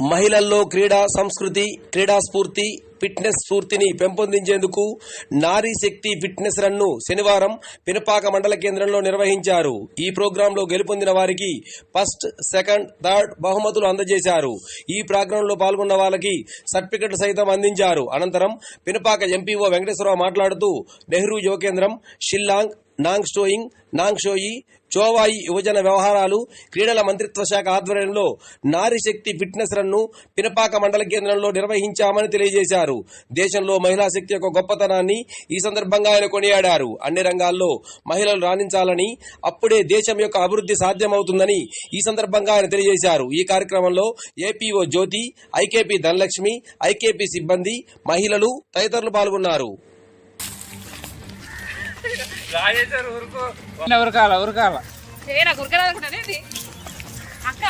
మహిళల్లో క్రీడా సంస్కృతి క్రీడా స్ఫూర్తి ఫిట్నెస్ స్ఫూర్తిని పెంపొందించేందుకు నారీ శక్తి ఫిట్నెస్ రన్ను శనివారం పినపాక మండల కేంద్రంలో నిర్వహించారు. ఈ ప్రోగ్రాంలో గెలుపొందిన వారికి ఫస్ట్ సెకండ్ థర్డ్ బహుమతులు అందజేశారు. ఈ ప్రోగ్రాంలో పాల్గొన్న వాళ్ళకి సర్టిఫికెట్లు సైతం అందించారు. అనంతరం పినపాక ఎంపీఓ వెంకటేశ్వరరావు మాట్లాడుతూ నెహ్రూ యువ కేంద్రం షిల్లాంగ్ నాంగ్ స్టోయింగ్ నాంగ్ షోయి చోవాయి యువజన వ్యవహారాలు క్రీడల మంత్రిత్వ శాఖ ఆధ్వర్యంలో నారీశక్తి ఫిట్నెస్ రన్ను పినపాక మండల కేంద్రంలో నిర్వహించామని తెలియజేశారు. దేశంలో మహిళా శక్తి యొక్క గొప్పతనాన్ని ఈ సందర్భంగా ఆయన కొనియాడారు. అన్ని రంగాల్లో మహిళలు రాణించాలని అప్పుడే దేశం యొక్క అభివృద్ధి సాధ్యమవుతుందని ఈ సందర్భంగా ఆయన తెలియజేశారు. ఈ కార్యక్రమంలో APO Jyothi IKP Dhanalakshmi IKP సిబ్బంది మహిళలు తదితరులు పాల్గొన్నారు. ఉరకాల ఉరకాల ఏ నాకు ఉరకరాదనుకుంటానేది అక్క